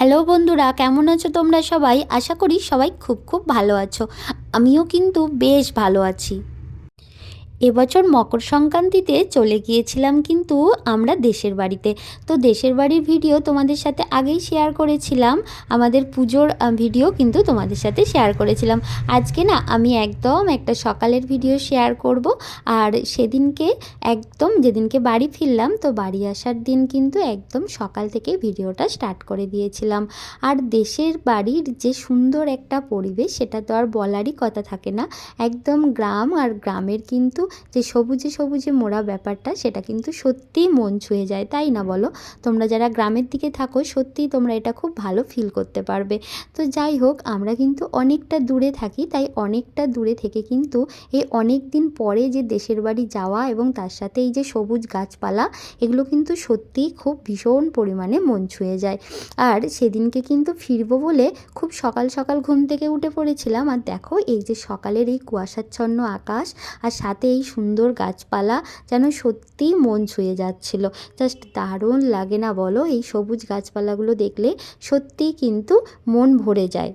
Hello বন্ধুরা, কেমন আছো তোমরা সবাই? আশা করি সবাই খুব খুব ভালো আছো। আমিও কিন্তু বেশ ভালো আছি। এবছর মকর সংক্রান্তিতে চলে গিয়েছিলাম কিন্তু আমরা দেশের বাড়িতে। তো দেশের বাড়ির ভিডিও তোমাদের সাথে আগেই শেয়ার করেছিলাম। আমাদের পুজোর ভিডিও কিন্তু তোমাদের সাথে শেয়ার করেছিলাম। আজকে না আমি একদম একটা সকালের ভিডিও শেয়ার করব। আর সেদিনকে একদম যেদিনকে বাড়ি ফিরলাম, তো বাড়ি আসার দিন কিন্তু একদম সকাল থেকে ভিডিওটা স্টার্ট করে দিয়েছিলাম। আর দেশের বাড়ির যে সুন্দর একটা পরিবেশ, সেটা তো আর বলারই কথা থাকে না। একদম গ্রাম আর গ্রামের কিন্তু যে সবুজে সবুজে মোড়া ব্যাপারটা, সেটা কিন্তু সত্যিই মন ছুঁয়ে যায়, তাই না বলো? তোমরা যারা গ্রামের দিকে থাকো, সত্যিই তোমরা এটা খুব ভালো ফিল করতে পারবে। তো যাই হোক, আমরা কিন্তু অনেকটা দূরে থাকি, তাই অনেকটা দূরে থেকে কিন্তু এই অনেক দিন পরে যে দেশের বাড়ি যাওয়া এবং তার সাথে এই যে সবুজ গাছপালা, এগুলো কিন্তু সত্যিই খুব ভীষণ পরিমাণে মন ছুঁয়ে যায়। আর সেদিনকে কিন্তু ফিরবো বলে খুব সকাল সকাল ঘুম থেকে উঠে পড়েছিলাম, আর দেখো এই যে সকালের এই কুয়াশাচ্ছন্ন আকাশ, আর সাথে এই সুন্দর গাছপালা যেন সত্যিই মন ছুঁয়ে যাচ্ছিল। জাস্ট দারুণ লাগে না বলো? এই সবুজ গাছপালাগুলো দেখলে সত্যিই কিন্তু মন ভরে যায়।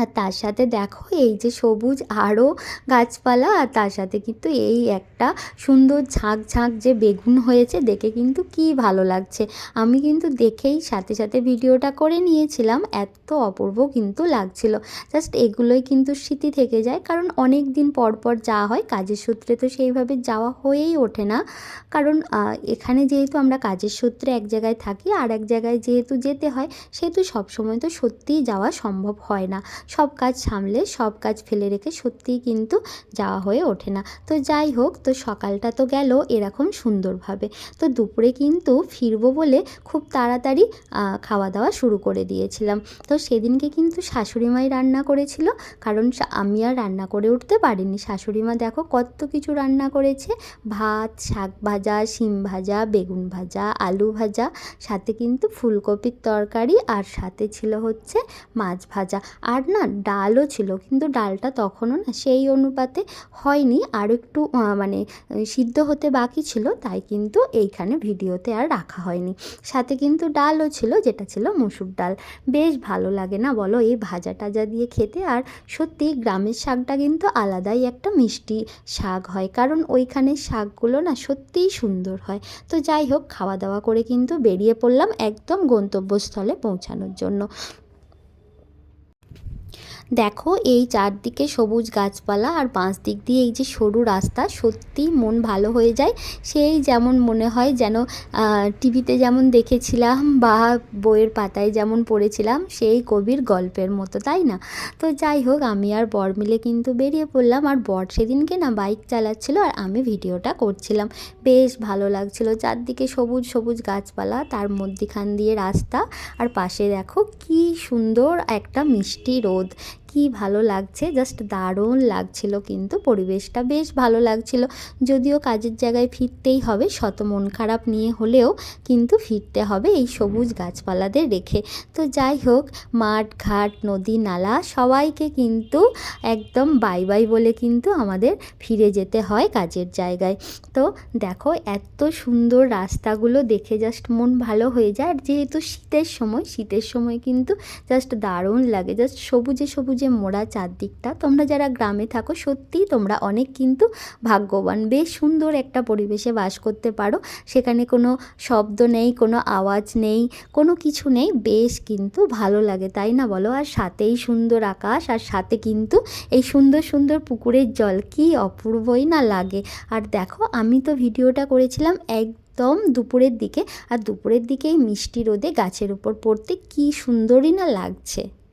আর তার সাথে দেখো এই যে সবুজ আরও গাছপালা, আর তার সাথে কিন্তু এই একটা সুন্দর ঝাঁক ঝাঁক যে বেগুন হয়েছে, দেখে কিন্তু কি ভালো লাগছে। আমি কিন্তু দেখেই সাথে সাথে ভিডিওটা করে নিয়েছিলাম, এত অপূর্ব কিন্তু লাগছিল। জাস্ট এগুলোই কিন্তু স্মৃতি থেকে যায়, কারণ অনেক দিন পর পর যাওয়া হয়, কাজের সূত্রে তো সেইভাবে যাওয়া হয়েই ওঠে না। কারণ এখানে যেহেতু আমরা কাজের সূত্রে এক জায়গায় থাকি, আর এক জায়গায় যেহেতু যেতে হয়, সেহেতু সবসময় তো সত্যিই যাওয়া সম্ভব হয় না। সব কাজ সামলে, সব কাজ ফেলে রেখে সত্যিই কিন্তু যাওয়া হয়ে ওঠে না। তো যাই হোক, তো সকালটা তো গেল এরকম সুন্দরভাবে। তো দুপুরে কিন্তু ফিরবো বলে খুব তাড়াতাড়ি খাওয়া দাওয়া শুরু করে দিয়েছিলাম। তো সেদিনকে কিন্তু শাশুড়ি মাই রান্না করেছিল, কারণ আমি আর রান্না করে উঠতে পারিনি। শাশুড়ি মা দেখো কত কিছু রান্না করেছে, ভাত, শাক ভাজা, শিম ভাজা, বেগুন ভাজা, আলু ভাজা, সাথে কিন্তু ফুলকপির তরকারি, আর সাথে ছিল হচ্ছে মাছ ভাজা। আর না, ডালও ছিল, কিন্তু ডালটা তখনও না, সেই অনুপাতে হয়নি। আর একটু মানে সিদ্ধ হতে বাকি ছিল, তাই কিন্তু এইখানে ভিডিওতে আর রাখা হয়নি। সাথে কিন্তু ডালও ছিল, যেটা ছিল মুসুর ডাল। বেশ ভালো লাগে না বলো, এই ভাজা টাজা দিয়ে খেতে। আর সত্যি গ্রামের শাকটা কিন্তু আলাদাই একটা মিষ্টি শাক হয়, কারণ ওইখানের শাকগুলো না সত্যিই সুন্দর হয়। তো যাই হোক, খাওয়া দাওয়া করে কিন্তু বেরিয়ে পড়লাম একদম গন্তব্যস্থলে পৌঁছানোর জন্য। দেখো, এই চারদিকে সবুজ গাছপালা আর পাঁচ দিক দিয়ে এই যে সরু রাস্তা, সত্যিই মন ভালো হয়ে যায়। সেই যেমন মনে হয় যেন টিভিতে যেমন দেখেছিলাম বা বইয়ের পাতায় যেমন পড়েছিলাম, সেই কবির গল্পের মতো, তাই না? তো যাই হোক, আমি আর বর মিলে কিন্তু বেরিয়ে পড়লাম আর বর সেদিনকে না বাইক চালাচ্ছিল আর আমি ভিডিওটা করছিলাম। বেশ ভালো লাগছিল, চারদিকে সবুজ সবুজ গাছপালা, তার মধ্যিখান দিয়ে রাস্তা আর পাশে দেখো কি সুন্দর একটা মিষ্টি রোদ। কি ভালো লাগছে? জাস্ট দারুণ লাগছিল কিন্তু, পরিবেশটা বেশ ভালো লাগছিল। যদিও কাজের জায়গায় ফিরতেই হবে, শত মন খারাপ নিয়ে হলেও কিন্তু ফিরতে হবে এই সবুজ গাছপালাদের রেখে। তো যাই হোক, মাঠ, ঘাট, নদী, নালা সবাইকে কিন্তু একদম বাই বাই বলে কিন্তু আমাদের ফিরে যেতে হয় কাজের জায়গায়। তো দেখো, এত সুন্দর রাস্তাগুলো দেখে জাস্ট মন ভালো হয়ে যায়। আর যেহেতু শীতের সময় শীতের সময় কিন্তু জাস্ট দারুণ লাগে। জাস্ট সবুজে সবুজে মোড়া চারদিকটা, তোমরা যারা গ্রামে থাকো, সত্যিই তোমরা অনেক কিন্তু ভাগ্যবান। বেশ সুন্দর একটা পরিবেশে বাস করতে পারো। সেখানে কোনো শব্দ নেই, কোনো আওয়াজ নেই, কোনো কিছু নেই। বেশ কিন্তু ভালো লাগে, তাই না বলো? আর সাথেই সুন্দর আকাশ, আর সাথে কিন্তু এই সুন্দর সুন্দর পুকুরের জল। কি অপূর্বই না লাগে। আর দেখো, আমি তো ভিডিওটা করেছিলাম এক একদম দুপুরের দিকে, আর দুপুরের দিকে এই মিষ্টি রোদে গাছের উপর পড়তে কি সুন্দরই না লাগছে।